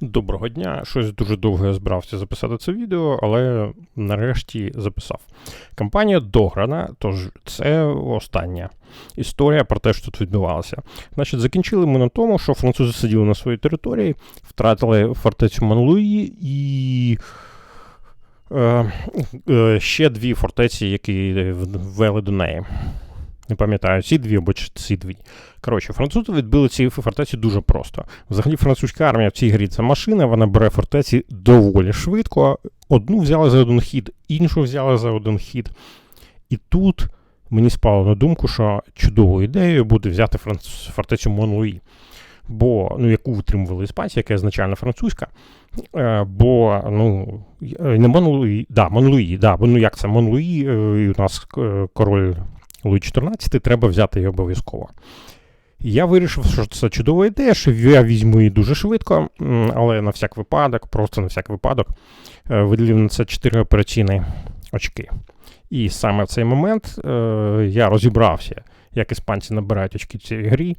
Доброго дня. Щось дуже довго я збирався записати це відео, але нарешті записав. Кампанія дограна, тож це остання історія про те, що тут відбувалося. Значить, закінчили ми на тому, що французи сиділи на своїй території, втратили фортецю Манлуї і. Е, е, ще дві фортеці, які ввели до неї. Не пам'ятаю, ці дві або ці дві. Коротше, французи відбили ці фортеці дуже просто. Взагалі, французька армія в цій грі це машина, вона бере фортеці доволі швидко. Одну взяли за один хід, іншу взяли за один хід. І тут мені спало на думку, що чудовою ідеєю буде взяти фортецю Монлуї. Бо, ну, яку витримували іспанці, яка ізначально французька. Е, бо, ну, е, не Монлуї, да, Монлуї, да, бо ну як це Монлуї, е, і у нас король Луї 14 треба взяти її обов'язково. Я вирішив, що це чудова ідея, що я візьму її дуже швидко, але на всяк випадок, просто на всяк випадок, е, виділив на це 4 операційні очки. І саме в цей момент е, я розібрався, як іспанці набирають очки в цій грі.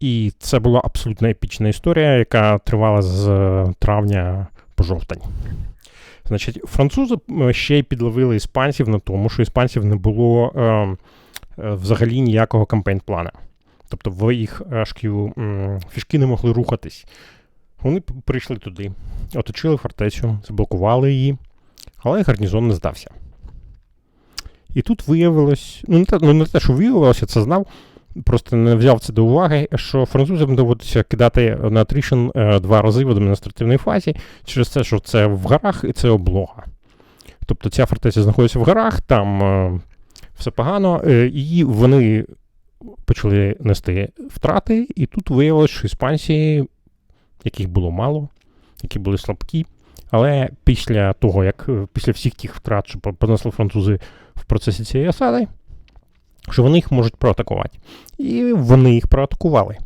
І це була абсолютно епічна історія, яка тривала з травня по жовтень. Значить, французи ще й підловили іспанців на тому, що іспанців не було е, е, взагалі ніякого кампейн-плана. Тобто в їх шків фішки не могли рухатись. Вони прийшли туди, оточили фортецю, заблокували її, але гарнізон не здався. І тут виявилось, ну не те, ну не те, що виявилося, це знав, просто не взяв це до уваги, що французам доводиться кидати на атрішн е, два рази в адміністративній фазі через те, що це в горах і це облога. Тобто ця фортеця знаходиться в горах, там е, все погано, е, і вони почали нести втрати, і тут виявилось, що іспанці, яких було мало, які були слабкі. Але після того, як після всіх тих втрат, що понесли французи в процесі цієї осади, що вони їх можуть проатакувати. І вони їх проатакували.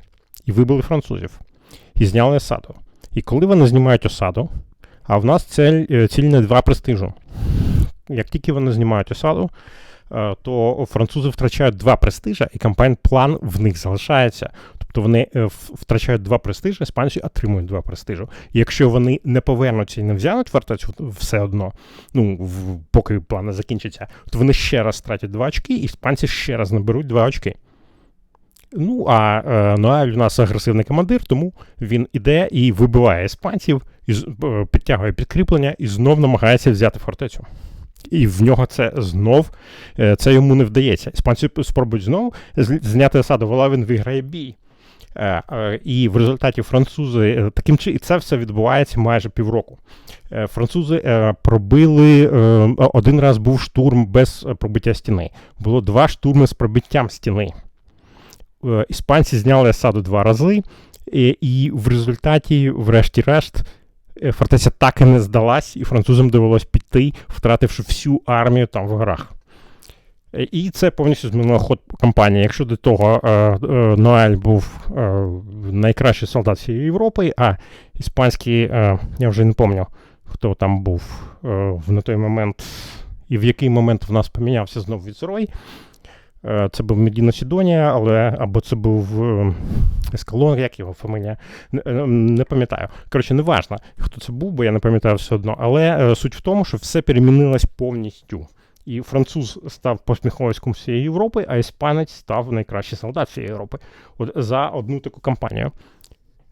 І вибили французів. І зняли осаду. І коли вони знімають осаду, а в нас цель, е, ціль не два престижу. Як тільки вони знімають осаду, е, то французи втрачають два престижа, і кампайн-план в них залишається. Тобто вони е, втрачають два престижі, іспанці отримують два престижу. І якщо вони не повернуться і не взянуть фортецю все одно, ну в, поки план не закінчиться, то вони ще раз втратять два очки, і іспанці ще раз наберуть два очки. Ну, а е, Ноель у нас агресивний командир, тому він іде і вибиває іспанців, і е, підтягує підкріплення і знов намагається взяти фортецю. І в нього це знов е, це йому не вдається. Іспанці спробують знову зняти осаду, але він виграє бій. Е, е, і в результаті французи е, таким чином, і це все відбувається майже півроку. Французи пробили один раз був штурм без пробиття стіни. Було два штурми з пробиттям стіни. Іспанці зняли осаду два рази, і, в результаті, врешті-решт, фортеця так і не здалась, і французам довелось піти, втративши всю армію там в горах. І це повністю змінило ход кампанії. Якщо до того е, е, Ноель був е, найкращий солдат всієї Європи, а іспанський, е, я вже не пам'ятаю, хто там був е, на той момент, і в який момент в нас помінявся знову віцерой. Е, це був Медіна Сідонія, але або це був е, Ескалон, як його фамилія, не, е, не пам'ятаю. Коротше, не важно, хто це був, бо я не пам'ятаю все одно. Але суть в тому, що все перемінилось повністю. І француз став посміховиськом всієї Європи, а іспанець став найкращий солдат всієї Європи От за одну таку кампанію.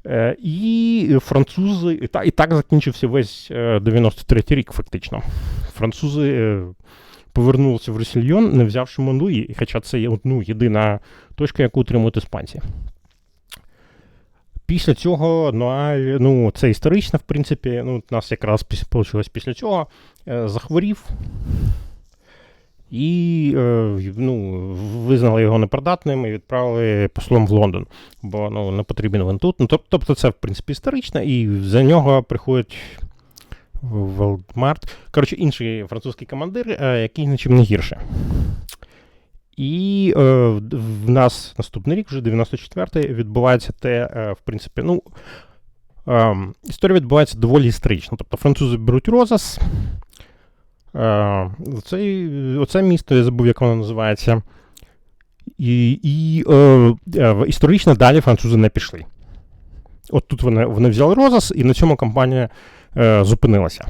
Е, І французи, і так, і так закінчився весь 93-й рік, фактично. Французи е, повернулися в Росільйон, не взявши Монлуї, хоча це ну, єдина точка, яку отримують іспанці. Після цього, ну, ну це історично, в принципі, ну, у нас якраз вийшло після цього, е, захворів. І е, ну, визнали його непридатним і відправили послом в Лондон, бо ну, не потрібен він тут. Ну, Тобто це, в принципі, історично, і за нього приходить Волдмарт. Коротше, інший французький командир, е, який нічим не гірше. І е, в нас наступний рік, вже 94-й, відбувається те, е, в принципі, ну, е, історія відбувається доволі історично. Тобто французи беруть розас. Е, оце, оце місто, я забув, як воно називається. І і е, е, історично далі французи не пішли. От тут вони, вони взяли розас, і на цьому кампанія е, зупинилася.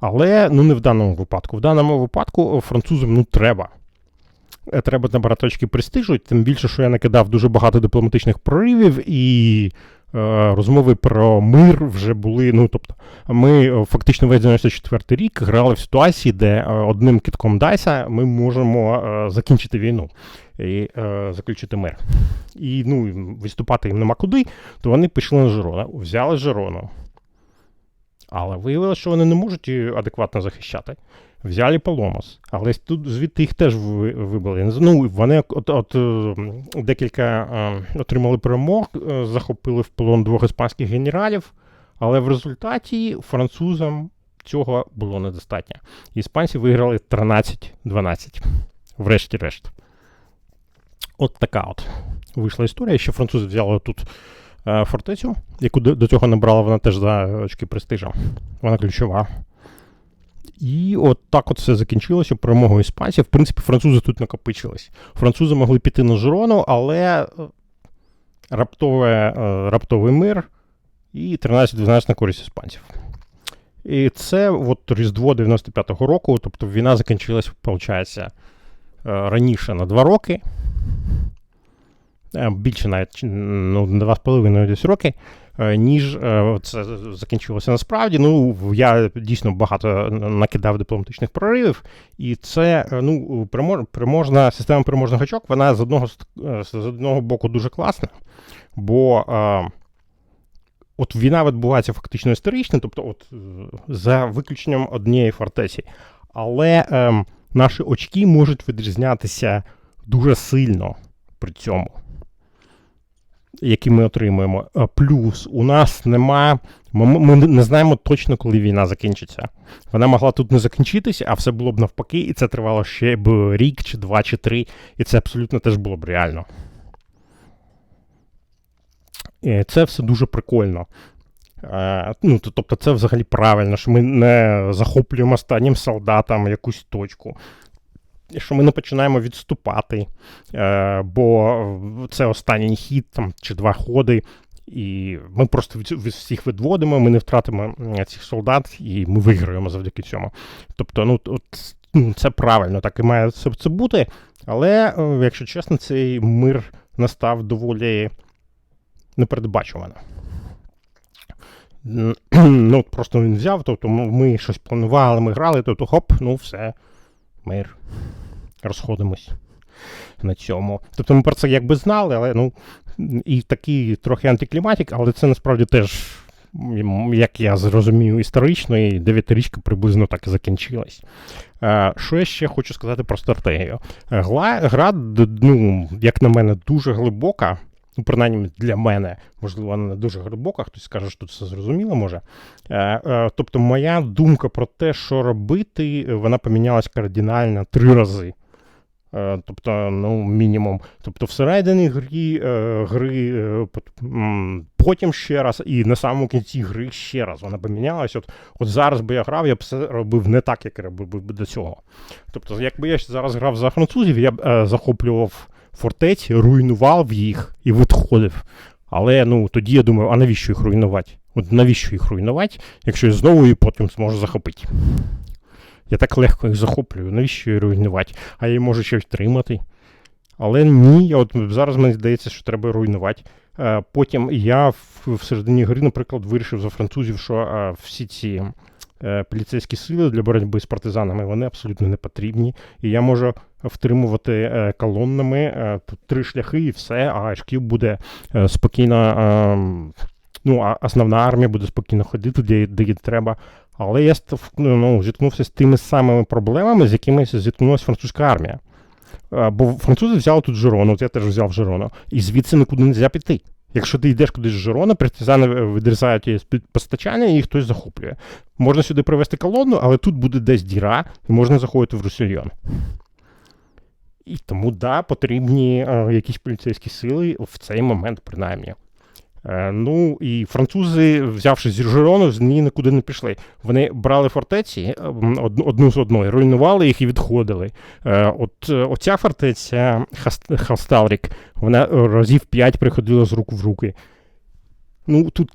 Але ну не в даному випадку. В даному випадку французам ну треба. Е, Треба набирати очки престижу, тим більше, що я накидав дуже багато дипломатичних проривів, і е, розмови про мир вже були. Ну, тобто, ми е, фактично весь 94 рік грали в ситуації, де е, одним китком Дайса ми можемо е, закінчити війну і е, заключити мир. І ну, виступати їм нема куди, то вони пішли на Жирона, взяли Жирону. Але виявилося, що вони не можуть адекватно захищати. Взяли Паломас, але тут звідти їх теж вибили. Ну, вони от, от, е, декілька е, отримали перемог, е, захопили в полон двох іспанських генералів, але в результаті французам цього було недостатньо. Іспанці виграли 13-12. Врешті-решт. От така от вийшла історія. Ще французи взяли тут фортецю, яку до цього набрала вона теж за очки престижа. Вона ключова. І от так от все закінчилося перемогою іспанців. В принципі, французи тут накопичились. Французи могли піти на Жирону, але е, раптове, е, раптовий мир і 13-12 на користь іспанців. І це от Різдво 95-го року, тобто війна закінчилась, виходить, раніше на 2 роки. Е, Більше навіть ну, на 2,5 десь роки, е, ніж е, це закінчилося насправді. Ну, я дійсно багато накидав дипломатичних проривів, і це е, ну, переможна система переможних очок, вона з одного, е, з одного боку дуже класна, бо е, от війна відбувається фактично історично, тобто от, е, за виключенням однієї фортеці. Але е, наші очки можуть відрізнятися дуже сильно при цьому які ми отримуємо. Плюс у нас нема. Ми, ми не знаємо точно, коли війна закінчиться. Вона могла тут не закінчитися, а все було б навпаки, і це тривало ще б рік, чи два, чи три, і це абсолютно теж було б реально. І це все дуже прикольно. Е, ну, тобто, це взагалі правильно, що ми не захоплюємо останнім солдатам якусь точку. Що ми не починаємо відступати, е, бо це останній хід там, чи два ходи, і ми просто від, всіх відводимо, ми не втратимо цих солдат, і ми виграємо завдяки цьому. Тобто, ну, от, ну, це правильно, так і має це, це бути. Але, е, якщо чесно, цей мир настав доволі непередбачувано. Ну, просто він взяв, тобто ми щось планували, ми грали, тобто хоп, ну все, мир розходимось на цьому. Тобто ми про це якби знали, але ну і такий трохи антикліматик, але це насправді теж, як я зрозумів, історично, і дев'ятирічка приблизно так і закінчилась. Е, Що я ще хочу сказати про стратегію? Е, гра, ну, як на мене, дуже глибока. Ну, принаймні для мене, можливо, вона не дуже глибока, хтось скаже, що все зрозуміло може. Е, е, Тобто, моя думка про те, що робити, вона помінялась кардинально три рази. Е, Тобто, ну, мінімум. Тобто, всередині грі, е, гри, е, потім ще раз, і на самому кінці гри ще раз вона помінялась. От, от зараз би я грав, я б все робив не так, як я робив би до цього. Тобто, якби я зараз грав за французів, я б захоплював фортеці, руйнував їх і відходив. Але ну тоді я думаю, а навіщо їх руйнувати? От навіщо їх руйнувати, якщо я знову її потім зможу захопити? Я так легко їх захоплюю, навіщо її руйнувати? А я її можу ще втримати. Але ні, от зараз мені здається, що треба руйнувати. Е, Потім я в, середині гри, наприклад, вирішив за французів, що е, всі ці е, поліцейські сили для боротьби з партизанами вони абсолютно не потрібні. І я можу втримувати колоннами тут три шляхи і все, а шкіл буде спокійно. е, Ну, а основна армія буде спокійно ходити, де, де їй треба. Але я ну, зіткнувся з тими самими проблемами, з якими зіткнулася французька армія. Е, Бо французи взяли тут Жирону, от я теж взяв Жирону, і звідси нікуди не можна піти. Якщо ти йдеш кудись з Жирона, партизани відрізають постачання і хтось захоплює. Можна сюди привезти колону, але тут буде десь діра, і можна заходити в Русильйон. І тому, да, потрібні е, якісь поліцейські сили в цей момент, принаймні. Е, ну і французи, взявши зі Жирону, з неї нікуди не пішли. Вони брали фортеці е, одну, з одної, руйнували їх і відходили. Е, от оця фортеця Хаст- Халсталрік, вона разів п'ять приходила з рук в руки. Ну, тут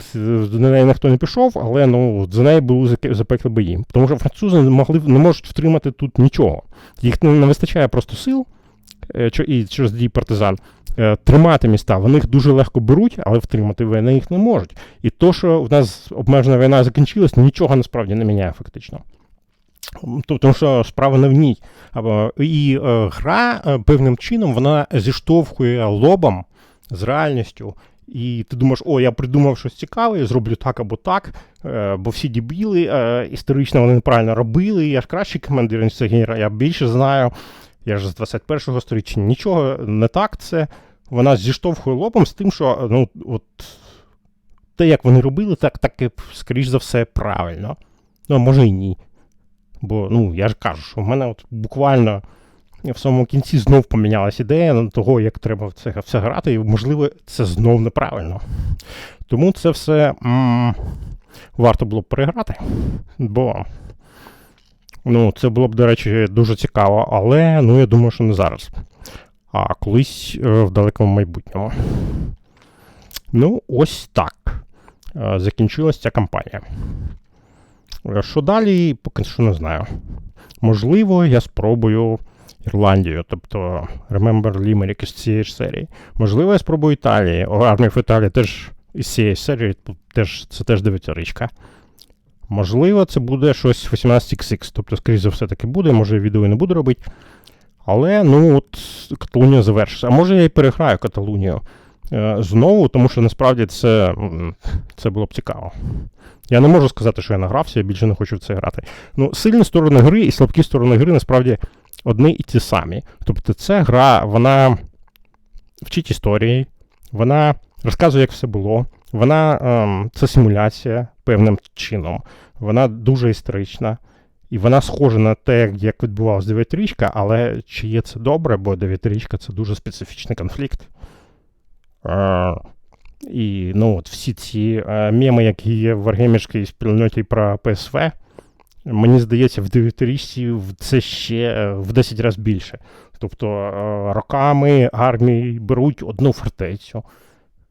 до неї ніхто не пішов, але ну, за неї були запекли бої. Тому що французи не, могли, не можуть втримати тут нічого. Їх не, вистачає просто сил, і через дії партизан. е, Тримати міста, вони їх дуже легко беруть, але втримати вони їх не можуть. І то, що в нас обмежена війна закінчилась, нічого насправді не міняє фактично. Тому що справа не в ній. І е, гра е, певним чином вона зіштовхує лобом з реальністю. І ти думаєш, о, я придумав щось цікаве, зроблю так або так, е, бо всі дебіли, е, історично вони неправильно робили, я ж кращий командир, я більше знаю, я ж з 21-го сторіччя. Нічого не так це. Вона зіштовхує лобом з тим, що ну, от, те, як вони робили, так, так і, скоріш за все, правильно. Ну, може і ні. Бо, ну, я ж кажу, що в мене от буквально в самому кінці знов помінялася ідея на того, як треба в це все грати, і, можливо, це знов неправильно. Тому це все м- варто було б переграти. Бо ну, це було б, до речі, дуже цікаво, але ну, я думаю, що не зараз. А колись е, в далекому майбутньому. Ну, ось так. Е, Закінчилась ця кампанія. Е, Що далі, поки що не знаю. Можливо, я спробую Ірландію, тобто Remember Limerick із цієї ж серії. Можливо, я спробую Італії. О, Армія в Італії теж із цієї серії, теж, це теж дев'ятиричка. Можливо, це буде щось 18XX, тобто, скоріш за все, таки буде, може, відео і не буду робити. Але, ну, от Каталунія завершиться. А може я і переграю Каталунію е, знову, тому що насправді це, це було б цікаво. Я не можу сказати, що я награвся, я більше не хочу в це грати. Ну, сильні сторони гри і слабкі сторони гри насправді одні і ті самі. Тобто, ця гра, вона вчить історії, вона розказує, як все було. Вона ем, це симуляція певним чином. Вона дуже історична. І вона схожа на те, як відбувалася дев'ятирічка, але чи є це добре, бо дев'ятирічка це дуже специфічний конфлікт. Е, і ну, от всі ці е, меми, які є в аргемівській спільноті про ПСВ, мені здається, в дев'ятирічці це ще е, в 10 разів більше. Тобто е, роками армії беруть одну фортецю,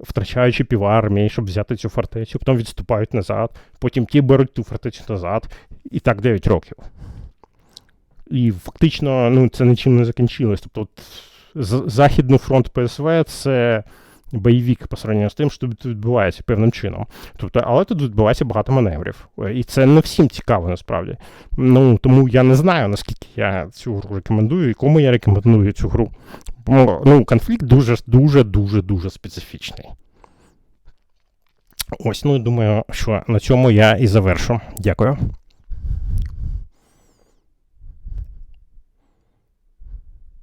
втрачаючи півармії, щоб взяти цю фортецю, потім відступають назад, потім ті беруть ту фортецю назад, і так 9 років. І фактично ну, це нічим не закінчилось. Тобто, от, Західний фронт ПСВ це бойовик по сравненню з тим, що тут відбувається певним чином. Тобто, але тут відбувається багато маневрів. І це не всім цікаво насправді. Ну, тому я не знаю, наскільки я цю гру рекомендую і кому я рекомендую цю гру. Ну, конфлікт дуже, дуже, дуже, дуже специфічний. Ось, ну думаю, що на цьому я і завершу. Дякую.